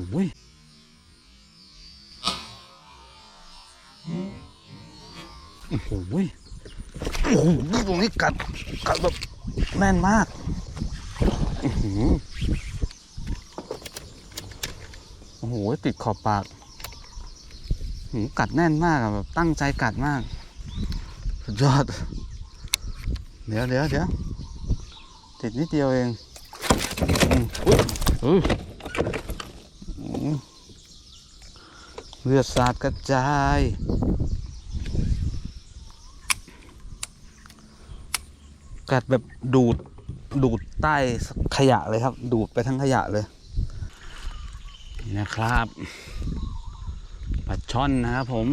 โอ้โหโอ้โหตรงนี้กัดกัดแบบแน่นมากโอ้โหติดขอบปากหืมกัดแน่นมากแบบตั้งใจกัดมาก สุดยอด เดี๋ยวเดี๋ยวเดี๋ยวติดนิดเดียวเองอืมอุ๊ยอุ๊ยอืมเลือดสาดกระจาย กัดแบบดูด ดูดใต้ขยะเลยครับ ดูดไปทั้งขยะเลย นี่นะครับปลาช่อนนะครับผม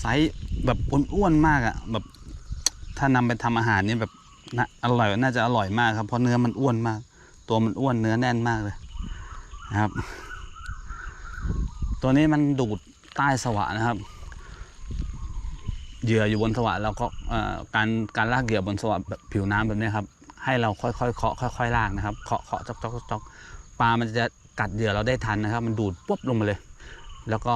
ไซส์แบบอ้วนๆมากอะ่ะ แบบถ้านำไปทำอาหารเนี่ยแบบน่าอร่อยน่าจะอร่อยมากครับ เพราะเนื้อมันอ้วนมาก ตัวมันอ้วนเนื้อแน่นมากเลยนะครับ ตัวนี้มันดูด ใต้สวะนะครับ เหยื่ออยู่บนสวะแล้วก็การการลากเหยื่อบนสวะแบบผิวน้ำแบบนี้ครับ ให้เราค่อยๆเคาะค่อยๆลากนะครับเคาะเคาะจอกจอกจอกจอกปลามันจะกัดเหยื่อเราได้ทันนะครับ มันดูดปุ๊บลงมาเลย แล้วก็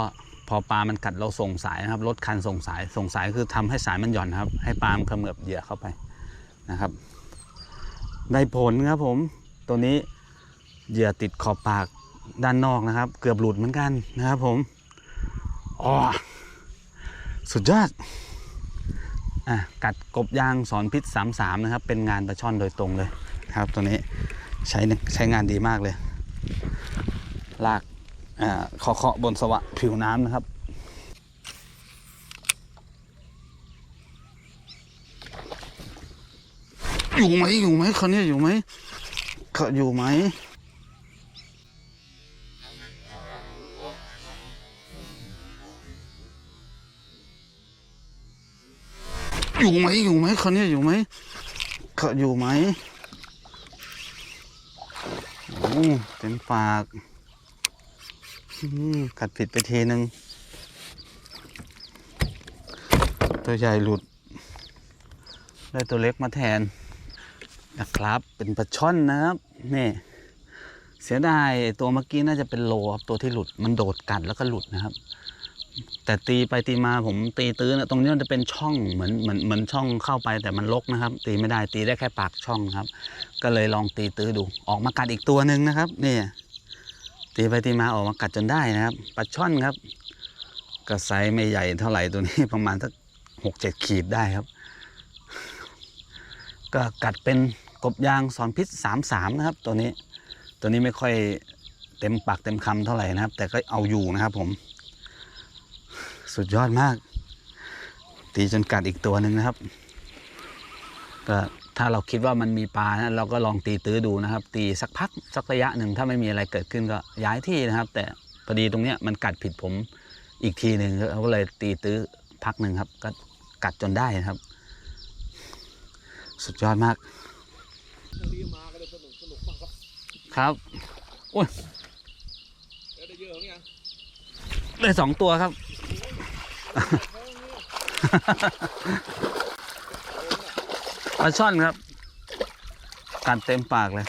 พอปลามันกัดเราส่งสายนะครับลดคันส่งสายส่งสายคือทำให้สายมันหย่อนครับ ให้ปลามันเขมือบเหยื่อเข้าไปนะครับ ได้ผลครับผมตัวนี้เหยื่อติดขอบปากด้านนอกนะครับ เกือบหลุดเหมือนกันนะครับผม อ๋อสุดยอดอะกัดกบยางสอนพิษ33 นะครับ เป็นงานปลาช่อนโดยตรงเลยครับตัวนี้ใช้ใช้งานดีมากเลย ลากอ่าเคาะเคาะบนสวะผิวน้ำนะครับอยู่ไหมอยู่ไหมคนนี้อยู่ไหมเขาอยู่ไหม อยู่ไหมอยู่ไหมคนนี้อยู่ไหมเขาอยู่ไหมโอ้เต็มปากอืมกัดผิดไปทีนึง ตัวใหญ่หลุด ได้ตัวเล็กมาแทนนะครับ เป็นปลาช่อนนะครับนี่เสียดายตัวเมื่อกี้น่าจะเป็นโลครับตัวที่หลุดมันโดดกัดแล้วก็หลุดนะครับ แต่ตีไปตีมาผมตีตื้อนะตรงนี้มันจะเป็นช่องเหมือนเหมือนเหมือนช่องเข้าไปแต่มันลกนะครับ ตีไม่ได้ตีได้แค่ปากช่องครับ ก็เลยลองตีตื้อดูออกมากัดอีกตัวหนึ่งนะครับนี่ตีไปตีมาออกมากัดจนได้นะครับปลาช่อนครับกระไซไม่ใหญ่เท่าไหร่ตัวนี้ประมาณสักหกเจ็ดขีดได้ครับ ก็กัดเป็นกบยางสอนพิษสามสามนะครับ ตัวนี้ตัวนี้ไม่ค่อยเต็มปากเต็มคำเท่าไหร่นะครับ แต่ก็เอาอยู่นะครับผม สุดยอดมาก ตีจนกัดอีกตัวหนึ่งนะครับ ก็ถ้าเราคิดว่ามันมีปลานะเราก็ลองตีตื้อดูนะครับ ตีสักพักสักระยะหนึ่งถ้าไม่มีอะไรเกิดขึ้นก็ย้ายที่นะครับ แต่พอดีตรงเนี้ยมันกัดผิดผมอีกทีหนึ่งเขาก็เลยตีตื้อพักหนึ่งครับ ก็กัดจนได้นะครับ สุดยอดมาก ครับครับเอ้ยได้เยอะหรือยังได้สองตัวครับ ปลาช่อนครับกัดเต็มปากเลย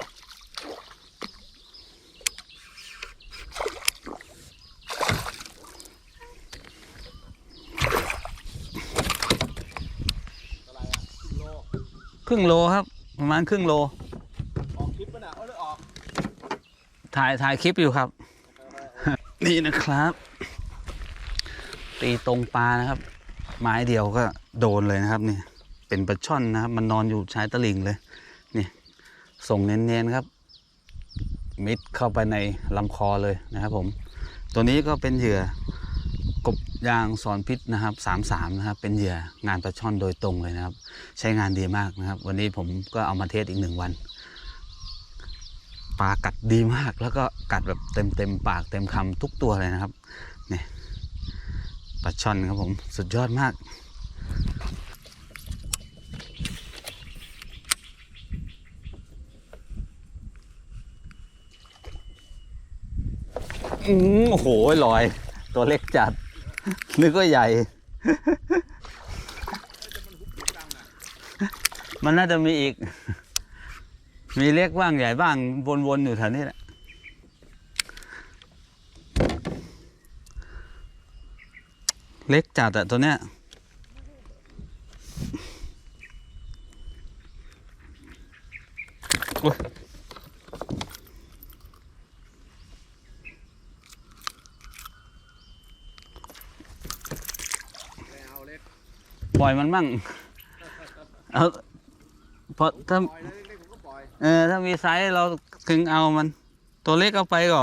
อะไรอะครึ่งโลครึ่งโลครับ ประมาณครึ่งโล ออกคลิปป่ะน่ะเออออก ถ่ายถ่ายคลิปอยู่ครับ นี่นะครับ ตีตรงปลานะครับ ไม้เดียวก็โดนเลยนะครับนี่เป็นปลาช่อนนะครับ มันนอนอยู่ชายตะลิ่งเลยนี่ส่งเน้นๆครับ มิดเข้าไปในลำคอเลยนะครับ ผม ตัวนี้ก็เป็นเหยื่อกบยางสอนพิษนะครับสามสามนะครับ เป็นเหยื่องานปลาช่อนโดยตรงเลยนะครับ ใช้งานดีมากนะครับ วันนี้ผมก็เอามาเทสอีกหนึ่งวันปลากัดดีมากแล้วก็กัดแบบเต็มเต็มปากเต็มคำทุกตัวเลยนะครับนี่ ปลาช่อนครับผม สุดยอดมาก อืมโอ้โหลอย ตัวเล็กจัด นึกว่าใหญ่ มันน่าจะมีอีก มีเล็กบ้างใหญ่บ้างวนๆอยู่แถวนี้แหละ เล็กจัดอะตัวเนี้ย โอ๊ยปล่อยมันมั่ง เอาเพราะถ้าปล่อยเลยเล็กๆผมก็ปล่อยเออ ถ้ามีไซส์เราถึงเอามัน ตัวเล็กเอาไปก็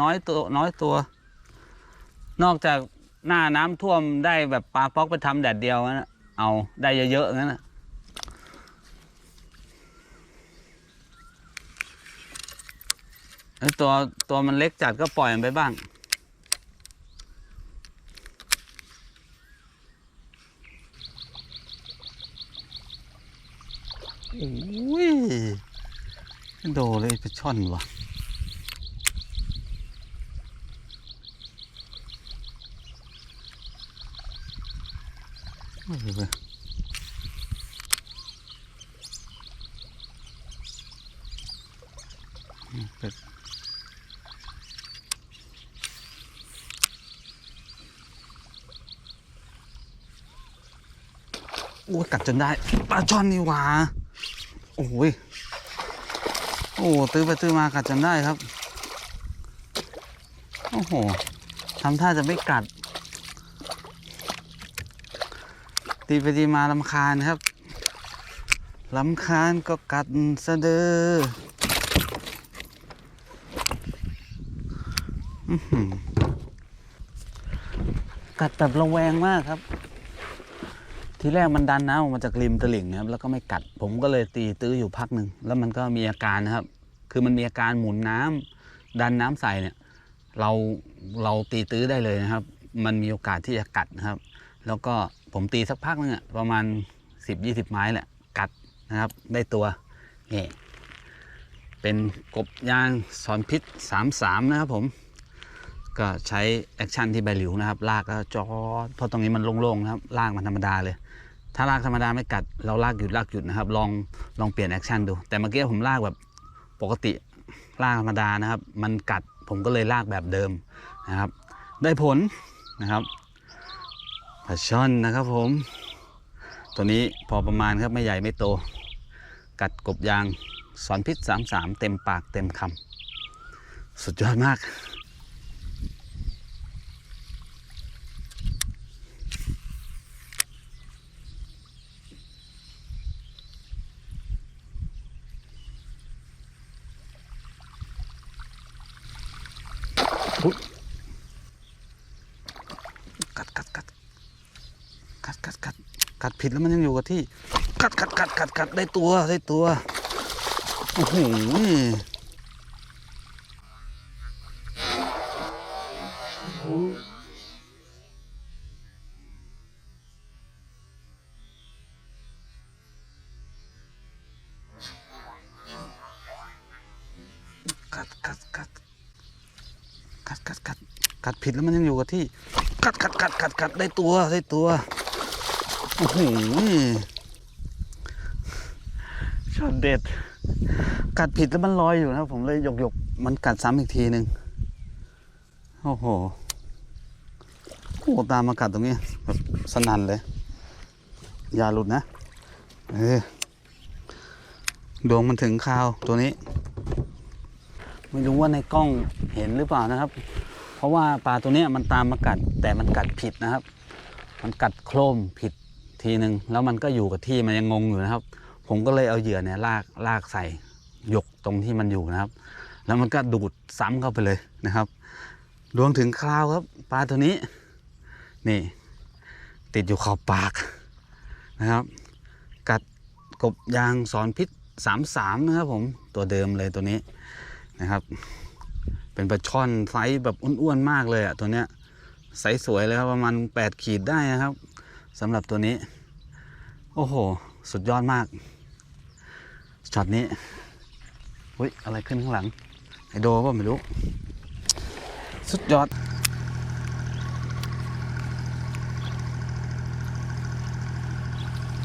น้อยตัวน้อยตัว นอกจาก หน้าน้ำท่วมได้แบบปลาป๊อกไปทำแดดเดียวนะเอาได้เยอะๆงั้นนะไอตัวตัวมันเล็กจัดก็ปล่อยมันไปบ้าง โอ้ยโดเลยไปช่อนวะไม่รู้เลยอืมเป็ดโอ้ยกัดจนได้ปลาช่อนนี่หว่าโอ้ยโอ้ตื้อไปตื้อมากัดจนได้ครับ โอ้โหทำท่าจะไม่กัด ตีไปตีมาลำคาญครับลำคาญก็กัดซะเด้ออื้อหือกัดแบบระแวงมากครับ ทีแรกมันดันน้ำออกมาจากริมตลิ่งนะครับแล้วก็ไม่กัด ผมก็เลยตีตื้ออยู่พักหนึ่งแล้วมันก็มีอาการนะครับ คือมันมีอาการหมุนน้ำดันน้ำใส่เนี่ย เราเราตีตื้อได้เลยนะครับ มันมีโอกาสที่จะกัดนะครับ แล้วก็ผมตีสักพักนึงอะประมาณ 10-20 ไม้แหละ กัดนะครับ ได้ตัวนี่เป็นกบยางสอนพิษ 33 นะครับผม ก็ใช้แอคชั่นที่ใบหลิวนะครับ ลากแล้วจอดเพราะตรงนี้มันโล่งๆนะครับ ลากมันธรรมดาเลย ถ้าลากธรรมดาไม่กัด เราลากหยุดลากหยุดนะครับ ลองลองเปลี่ยนแอคชั่นดู แต่เมื่อกี้ผมลากแบบปกติลากธรรมดานะครับ มันกัดผมก็เลยลากแบบเดิมนะครับ ได้ผลนะครับปลาช่อนนะครับผม ตัวนี้พอประมาณครับไม่ใหญ่ไม่โต กัดกบยางสอนพิษ 33 เต็มปากเต็มคำสุดยอดมาก กัดกัดกัดกัดกัด กัดผิดแล้วมันยังอยู่กับที่ กัดกัดกัดกัดกัดได้ตัวได้ตัวโอ้โหกัดกัดกัดกัดกัดกัดกัดผิดแล้วมันยังอยู่กับที่ กัดกัดกัดกัดกัดได้ตัวได้ตัว โอ้โหช็อตเด็ด กัดผิดแล้วมันลอยอยู่นะครับผมเลยหยกหยกมันกัดซ้ำอีกทีหนึ่งโอ้โหโอ้โหตามมากัดตรงนี้แบบสนั่นเลย อย่าหลุดนะ เออดวงมันถึงคราวตัวนี้ ไม่รู้ว่าในกล้องเห็นหรือเปล่านะครับ เพราะว่าปลาตัวนี้มันตามมากัด แต่มันกัดผิดนะครับ มันกัดโครมผิด ทีหนึ่งแล้วมันก็อยู่กับที่มันยังงงอยู่นะครับ ผมก็เลยเอาเหยื่อเนี่ยลากลากใส่หยกตรงที่มันอยู่นะครับ แล้วมันก็ดูดซ้ำเข้าไปเลยนะครับรวมถึงคราวครับปลาตัวนี้ นี่ ติดอยู่ขอบปากนะครับ กัดกบยางสอนพิษสามสามนะครับผมตัวเดิมเลยตัวนี้นะครับ เป็นปลาช่อนไซส์แบบอ้วนๆมากเลยอะตัวเนี้ยไซส์สวยเลยครับประมาณ8ขีดได้นะครับ สำหรับตัวนี้ โอ้โห สุดยอดมากช็อตนี้อุ้ยอะไรขึ้นข้างหลัง ไอโดก็ไม่รู้ สุดยอด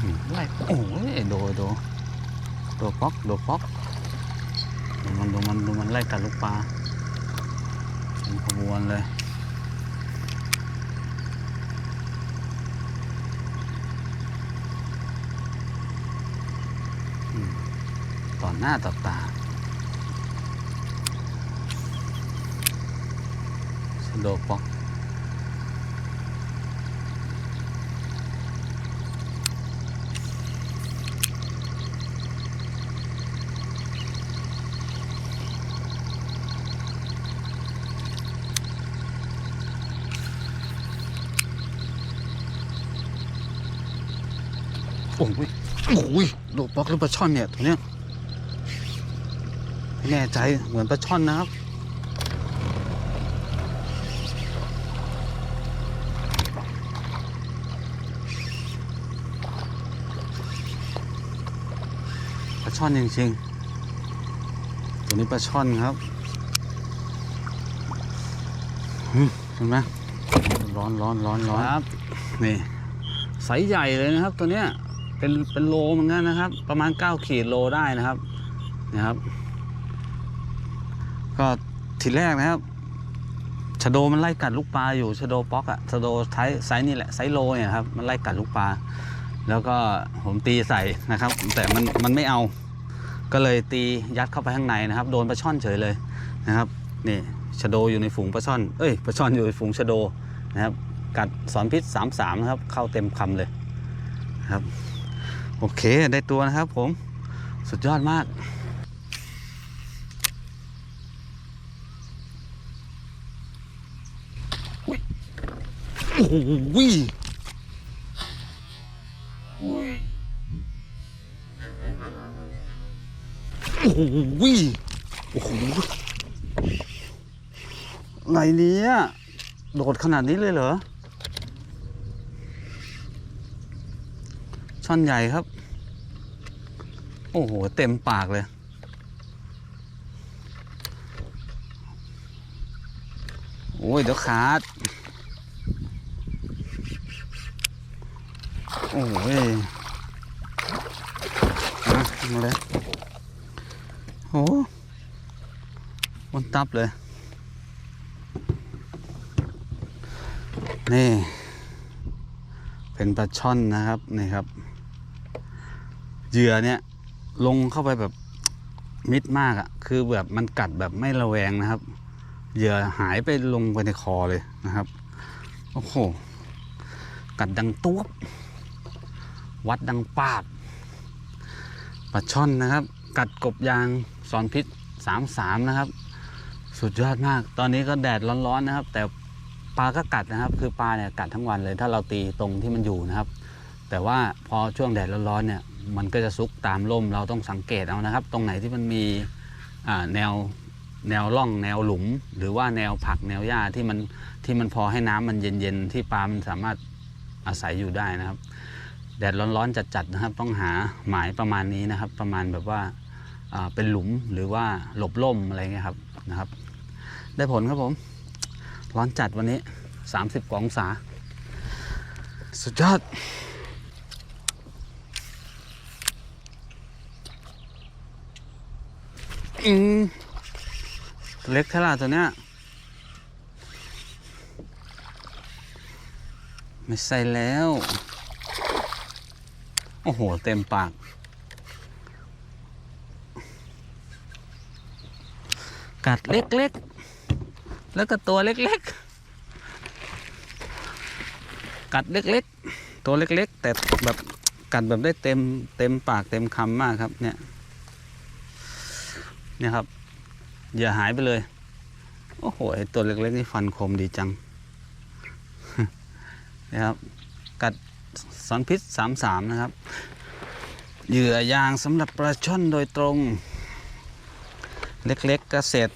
อืมไล่โอ้ยไอ้โดโดโดป๊อกโดป๊อกดูมันดูมันดูมันไล่กัดลูกปลาเป็นขบวนเลย ต่อหน้าต่อตาชโดป๊อกโอ้ยโอ้ยโดดบล็อกหรือปลาช่อนเนี่ยตัวเนี้ย แน่ใจเหมือนปลาช่อนนะครับ ปลาช่อนจริงๆตัวนี้ปลาช่อนครับอืมเห็นไหมร้อนร้อนร้อนร้อนครับนี่ไซส์ใหญ่เลยนะครับ ตัวเนี้ยเป็นเป็นโลเหมือนกันนะครับ ประมาณ 9 ขีดโลได้นะครับนะครับก็ ทีแรกนะครับชะโดมันไล่กัดลูกปลาอยู่ชะโดป๊อกอะชะโดไซส์ไซส์นี่แหละไซส์โลเนี่ยครับมันไล่กัดลูกปลาแล้วก็ผมตีใส่นะครับ แต่มันมันไม่เอา ก็เลยตียัดเข้าไปข้างในนะครับ โดนปลาช่อนเฉยเลยนะครับนี่ชะโดอยู่ในฝูงปลาช่อนเอ้ยปลาช่อนอยู่ในฝูงชะโดนะครับ กัดสอนพิษ3-3นะครับ เข้าเต็มคำเลยครับ โอเคได้ตัวนะครับผมสุดยอดมาก อุ๊ย โอ้โหโอ้โหโอ้โหไงเนี้ยโดดขนาดนี้เลยเหรอ ช่อนใหญ่ครับ โอ้โห เต็มปากเลย โอ้ย เดี๋ยวขาด โอ้ยมามาเลยโอ้บนตับเลย นี่ เป็นปลาช่อนนะครับ นี่ครับ เหยื่อเนี่ย ลงเข้าไปแบบมิดมากอะ่ะ คือแบบมันกัดแบบไม่ระแวงนะครับ เหยื่อหายไปลงไปในคอเลยนะครับ โอ้โห กัดดังตุ๊บ วัดดังปากปลาช่อนนะครับ กัดกบยางสอนพิษสามสามนะครับ สุดยอดมาก ตอนนี้ก็แดดร้อนๆนะครับ แต่ปลาก็กัดนะครับ คือปลาเนี่ยกัดทั้งวันเลย ถ้าเราตีตรงที่มันอยู่นะครับ แต่ว่าพอช่วงแดดร้อนๆเนี่ย มันก็จะซุกตามร่มเราต้องสังเกตเอานะครับ ตรงไหนที่มันมีแนวแนวร่องแนวหลุม หรือว่าแนวผักแนวหญ้าที่มันที่มันพอให้น้ำมันเย็นๆที่ปลามันสามารถอาศัยอยู่ได้นะครับ แดดร้อนๆจัดๆนะครับ ต้องหาหมายประมาณนี้นะครับ ประมาณแบบว่าเป็นหลุมหรือว่าหลบร่มอะไรเงี้ยครับนะครับ ได้ผลครับผม ร้อนจัดวันนี้ 30กว่าองศา สุดยอดอืมเล็กเท่าไหร่ตัวเนี้ยไม่ใส่แล้ว โอ้โห เต็มปาก กัดเล็กๆ แล้วก็ตัวเล็กๆ กัดเล็กๆ ตัวเล็กๆ แต่แบบกัดแบบได้เต็มเต็มปากเต็มคำมากครับ เนี่ย เนี่ยครับ อย่าหายไปเลย โอ้โหไอ้ตัวเล็กๆนี่ฟันคมดีจังนะครับ กัด สอนพิษสามสามนะครับ เหยื่อยางสำหรับปลาช่อนโดยตรง เล็กๆกเกษตร